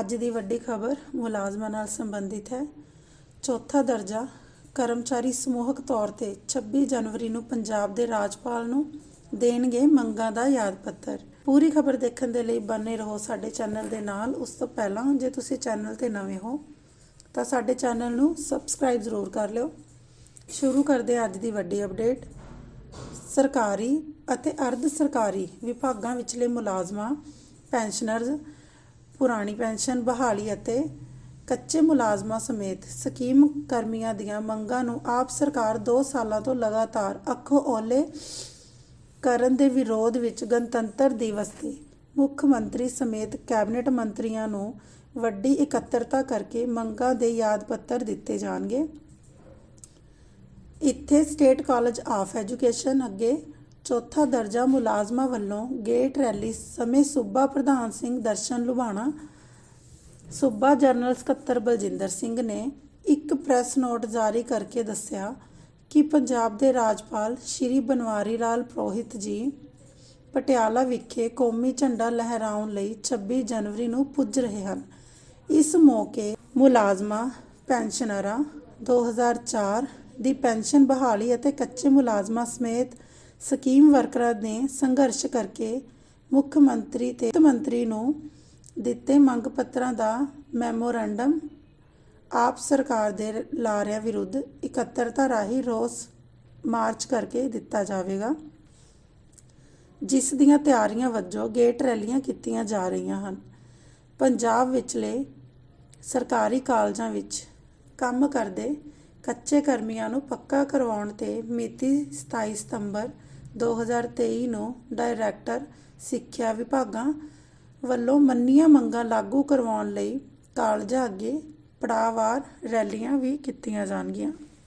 ਅੱਜ ਦੀ ਵੱਡੀ ਖਬਰ ਮੁਲਾਜ਼ਮਾਂ ਨਾਲ ਸੰਬੰਧਿਤ ਹੈ। ਚੌਥਾ ਦਰਜਾ, ਕਰਮਚਾਰੀ ਸਮੂਹਕ ਤੌਰ ਤੇ 26 ਜਨਵਰੀ ਨੂੰ ਪੰਜਾਬ ਦੇ ਰਾਜਪਾਲ ਨੂੰ ਦੇਣਗੇ ਮੰਗਾਂ ਦਾ ਯਾਦ ਪੱਤਰ ਪੂਰੀ ਖਬਰ ਦੇਖਣ ਦੇ ਲਈ ਬਣੇ ਰਹੋ ਸਾਡੇ ਚੈਨਲ ਦੇ ਨਾਲ। ਉਸ ਤੋਂ ਪਹਿਲਾਂ ਜੇ ਤੁਸੀਂ ਚੈਨਲ ਤੇ ਨਵੇਂ ਹੋ, ਤਾਂ ਸਾਡੇ ਚੈਨਲ ਨੂੰ ਸਬਸਕ੍ਰਾਈਬ ਜ਼ਰੂਰ ਕਰ ਲਿਓ। ਸ਼ੁਰੂ ਕਰਦੇ ਹਾਂ ਅੱਜ ਦੀ ਵੱਡੀ ਅਪਡੇਟ। ਸਰਕਾਰੀ ਅਤੇ ਅਰਧ ਸਰਕਾਰੀ ਵਿਭਾਗਾਂ ਵਿਚਲੇ ਮੁਲਾਜ਼ਮਾਂ, ਪੈਨਸ਼ਨਰਜ਼ ਪੁਰਾਣੀ ਪੈਨਸ਼ਨ ਬਹਾਲੀ ਅਤੇ ਕੱਚੇ ਮੁਲਾਜ਼ਮਾਂ ਸਮੇਤ ਸਕੀਮ ਕਰਮੀਆਂ ਦੀਆਂ ਮੰਗਾਂ ਨੂੰ ਆਪ ਸਰਕਾਰ 2 ਸਾਲਾਂ ਤੋਂ ਲਗਾਤਾਰ ਅੱਖੋਂ ਓਲੇ ਕਰਨ ਦੇ ਵਿਰੋਧ ਵਿੱਚ ਗਣਤੰਤਰ ਦਿਵਸ ਤੇ ਮੁੱਖ ਮੰਤਰੀ ਸਮੇਤ ਕੈਬਨਿਟ ਮੰਤਰੀਆਂ ਨੂੰ ਵੱਡੀ ਇਕੱਤਰਤਾ ਕਰਕੇ ਮੰਗਾਂ ਦੇ ਯਾਦ ਪੱਤਰ ਦਿੱਤੇ ਜਾਣਗੇ। ਇੱਥੇ ਸਟੇਟ ਕਾਲਜ ਆਫ ਐਜੂਕੇਸ਼ਨ ਅੱਗੇ ਚੌਥਾ ਦਰਜਾ ਮੁਲਾਜ਼ਮਾਂ ਵੱਲੋਂ ਗੇਟ ਰੈਲੀ ਸਮੇਂ ਸੂਬਾ ਪ੍ਰਧਾਨ ਸਿੰਘ ਦਰਸ਼ਨ ਲੁਬਾਣਾ ਸੂਬਾ ਜਨਰਲ ਸਕੱਤਰ ਬਲਜਿੰਦਰ ਸਿੰਘ ਨੇ ਇੱਕ ਪ੍ਰੈਸ ਨੋਟ ਜਾਰੀ ਕਰਕੇ ਦੱਸਿਆ ਕਿ ਪੰਜਾਬ ਦੇ ਰਾਜਪਾਲ ਸ਼੍ਰੀ ਬਨਵਾਰੀ ਲਾਲ ਪ੍ਰੋਹਿਤ ਜੀ ਪਟਿਆਲਾ ਵਿਖੇ ਕੌਮੀ ਝੰਡਾ ਲਹਿਰਾਉਣ ਲਈ 26 ਜਨਵਰੀ ਨੂੰ ਪੁੱਜ ਰਹੇ ਹਨ। ਇਸ ਮੌਕੇ ਮੁਲਾਜ਼ਮਾਂ, ਪੈਨਸ਼ਨਰਾਂ 2004 ਦੀ ਪੈਨਸ਼ਨ ਬਹਾਲੀ ਅਤੇ ਕੱਚੇ ਮੁਲਾਜ਼ਮਾਂ ਸਮੇਤ ਸਕੀਮ ਵਰਕਰਾਂ ਨੇ ਸੰਘਰਸ਼ ਕਰਕੇ ਮੁੱਖ ਮੰਤਰੀ ਤੇ ਵਿੱਤ ਮੰਤਰੀ ਨੂੰ ਦਿੱਤੇ ਮੰਗ ਪੱਤਰਾਂ ਦਾ ਮੈਮੋਰੰਡਮ, ਆਪ ਸਰਕਾਰ ਦੇ ਲਾਰਿਆਂ ਵਿਰੁੱਧ ਇਕੱਤਰਤਾ ਰਾਹੀਂ ਰੋਸ ਮਾਰਚ ਕਰਕੇ ਦਿੱਤਾ ਜਾਵੇਗਾ, ਜਿਸ ਦੀਆਂ ਤਿਆਰੀਆਂ ਵਜੋਂ ਗੇਟ ਰੈਲੀਆਂ ਕੀਤੀਆਂ ਜਾ ਰਹੀਆਂ ਹਨ। ਪੰਜਾਬ ਵਿਚਲੇ ਸਰਕਾਰੀ ਕਾਲਜਾਂ ਵਿੱਚ ਕੰਮ ਕਰਦੇ ਕੱਚੇ ਕਰਮੀਆਂ ਨੂੰ ਪੱਕਾ ਕਰਵਾਉਣ ਤੇ ਮਿਤੀ 27 ਸਤੰਬਰ 2023 ਨੂੰ ਡਾਇਰੈਕਟਰ ਸਿੱਖਿਆ ਵਿਭਾਗਾਂ ਵੱਲੋਂ ਮੰਨੀਆਂ ਮੰਗਾਂ ਲਾਗੂ ਕਰਵਾਉਣ ਲਈ ਕਾਲਜਾਂ ਅੱਗੇ ਪੜਾਅਵਾਰ ਰੈਲੀਆਂ ਵੀ ਕੀਤੀਆਂ ਜਾਣਗੀਆਂ।